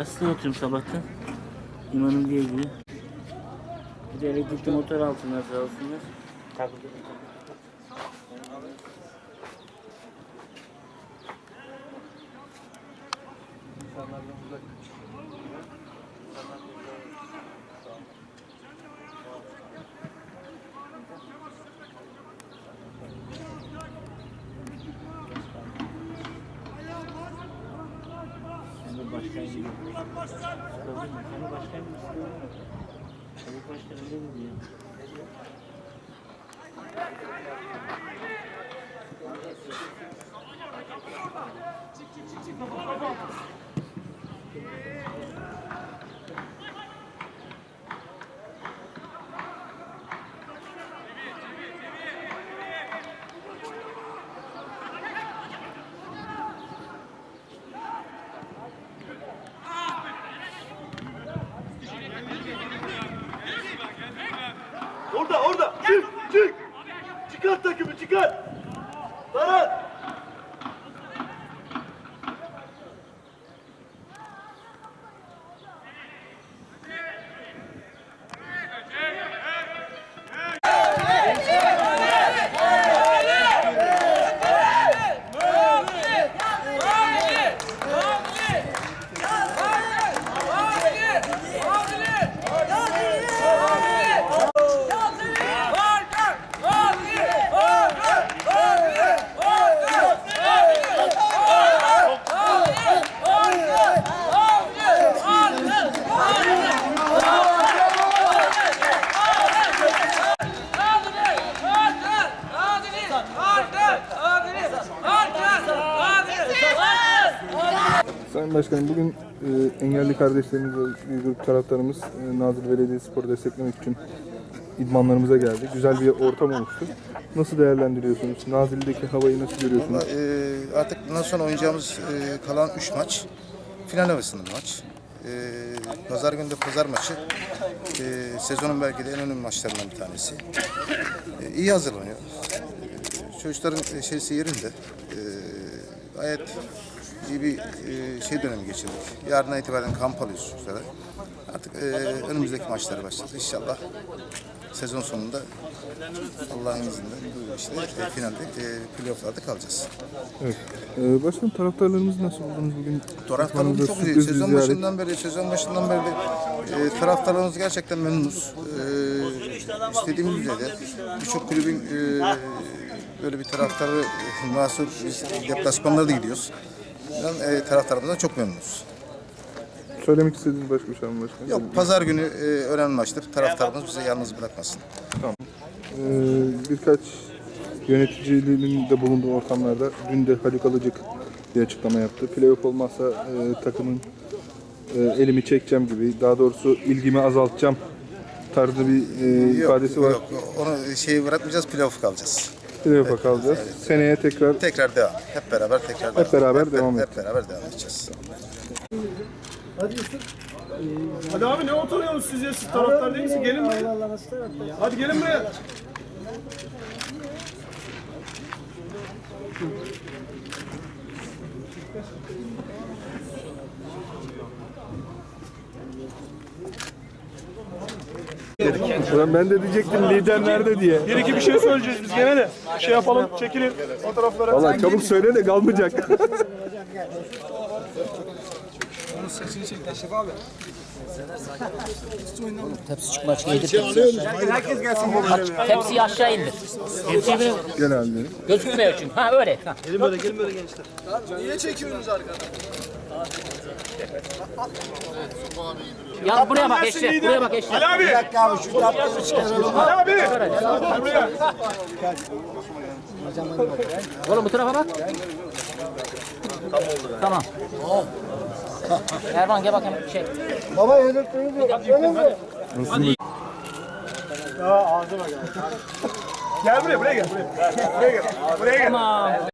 Aslında oturuyorum sabahtan. İmanım diye gidiyor. Bir de elektrikli motor altına sağ olsunlar. Takıldı. Sen de başkan gibi. Sen de başkan gibi sıkıldın mı? Çabuk başkan good. Let it. Sayın Başkanım bugün e, engelli kardeşlerimiz grup taraftarımız e, Nazilli Belediyespor'u desteklemek için idmanlarımıza geldi. Güzel bir ortam oluştu. Nasıl değerlendiriyorsunuz? Nazilli'deki havayı nasıl görüyorsunuz? Ee, artık bundan sonra oynayacağımız e, kalan 3 maç final havasında maç. Ee, pazar günü de pazar maçı. Ee, sezonun belki de en önemli maçlarından bir tanesi. Ee, iyi hazırlanıyor. Ee, çocukların şeysi yerinde. Ee, gayet iyi bir e, şey dönemi geçirdik. Yarından itibaren kamp alıyoruz çocuklara. Artık e, önümüzdeki maçlara başlayacağız. İnşallah sezon sonunda Allah'ın izniyle bu işte e, finalde e, playofflarda kalacağız. Evet. E, başkanım taraftarlarımız nasıl buldunuz bugün? Taraftarlarımız çok iyi. Sezon başından beri, sezon başından beri e, taraftarlarımız gerçekten memnunuz. E, istediğimiz düzeyde birçok kulübün e, böyle bir taraftarı mahsur biz deplasmanlara da gidiyoruz. E, taraftarlarımızdan çok memnunuz. Söylemek istediğiniz başka bir şey mı başkanım? Yok pazar günü e, önemli maçtır. Taraftarımız bizi yalnız bırakmasın. E, birkaç yöneticiliğinin de bulunduğu ortamlarda dün de Haluk Alıcık bir açıklama yaptı. Playoff olmazsa e, takımın e, elimi çekeceğim gibi, daha doğrusu ilgimi azaltacağım tarzı bir e, ifadesi var. Yok, onu şeyi bırakmayacağız, playoff kalacağız. Playoff'a kalacağız. Seneye tekrar Tekrar devam. Hep beraber tekrar devam. beraber devam hep beraber devam edeceğiz. Hadi abi ne oturuyorsunuz siz ya? Siz taraftar değil misiniz? Gelin buraya. Hadi gelin buraya. Ulan ben de diyecektim lider nerede diye. Bir iki bir şey söyleyeceğiz biz gene de. Şey yapalım, çekilin o taraflara. Valla çabuk söyle de kalmayacak. Tepsi çıkma açık yedir. Tepsiyi aşağı indir. Tepsiyi böyle Gel abi gözükmüyor çünkü. Ha öyle. Ha. Gelin böyle, gelin böyle gençler. Ya buraya bak eşler. Buraya bak eşler. Ali abi. Bir dakika abi şu Ali abi. Gel buraya. Oğlum bu tarafa bak. Tamam. Erman gel bakayım şey. Gel buraya buraya gel. Buraya, buraya gel. Buraya gel.